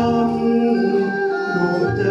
ำดวงใจ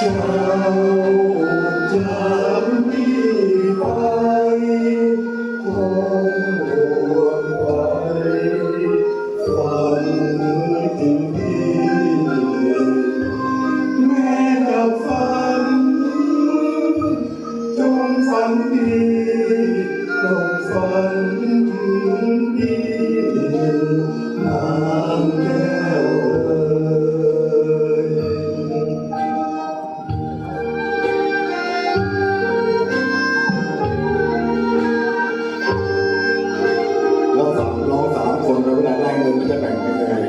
Chào! വിവിധ കൺട്രികളിൽ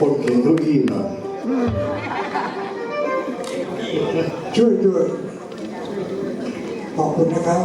คนเข็นเก้าอี้หน่อยช่วยด้วยขอบคุณนะครับ